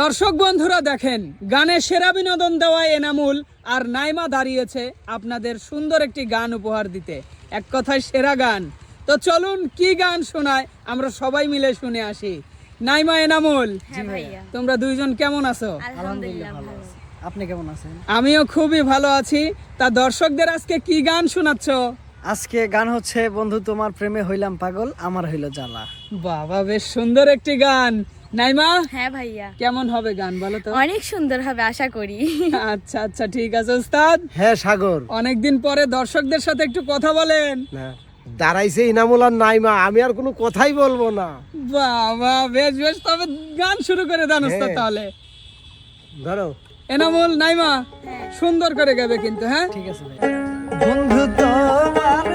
দর্শক বন্ধুরা দেখেন গানে সেরা বিনোদন দেওয়া এনামুল আর নাইমা দাঁড়িয়েছে আপনাদের সুন্দর একটি গান উপহার দিতে। এক কথায় সেরা গান। তো চলুন কি গান শোনায় আমরা সবাই মিলে শুনে আসি। নাইমা এনামুল। হ্যাঁ তোমরা দুইজন কেমন আছো? আপনি কেমন আছেন? আমিও খুবই ভালো আছি। তা দর্শকদের আজকে কি গান শোনাচ্ছ? আজকে গান হচ্ছে বন্ধু তোমার প্রেমে হইলাম পাগল আমার হইল জ্বালা। বাবা বেশ সুন্দর একটি গান। নাইমা? হ্যাঁ ভাইয়া। কেমন হবে গান বলো তো? অনেক সুন্দর হবে আশা করি। আচ্ছা আচ্ছা ঠিক আছে উস্তাদ হ্যাঁ সাগর। অনেকদিন পরে দর্শকদের সাথে একটু কথা বলেন। দাঁড়াইছে ইনামুল আর নাইমা আমি আর কোনো কথাই বলব না। বাবা বেশ বেশ তবে গান শুরু করে দেন উস্তাদ হ্যাঁ। তাহলে। ধরো। এনামুল নাইমা সুন্দর করে গাবে কিন্তু হ্যাঁ? ঠিক আছে বন্ধু তোমার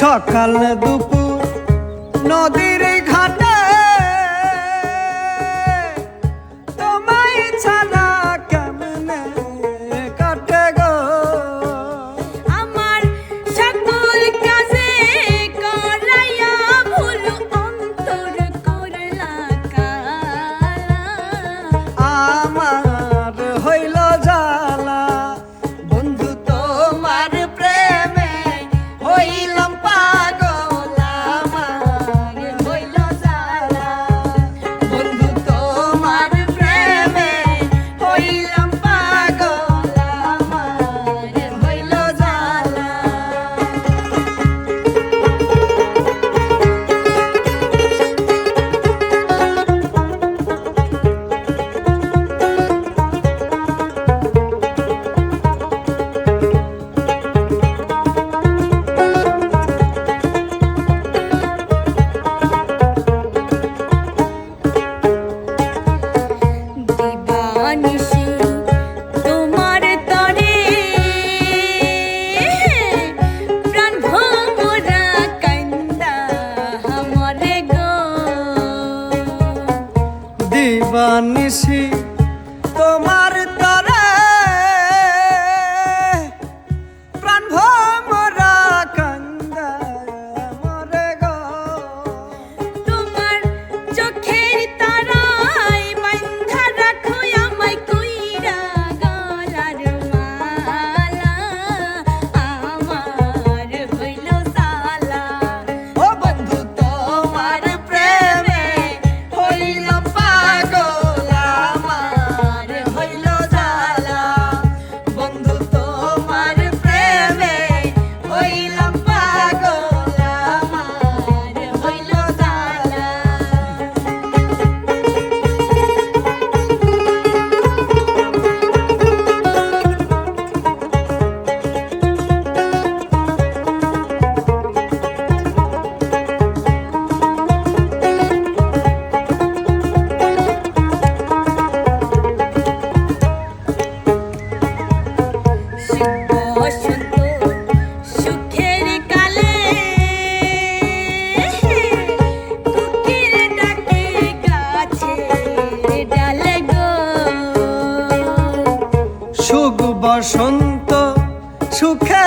সকাল দুপুর নদীর নিশি বসন্ত কালে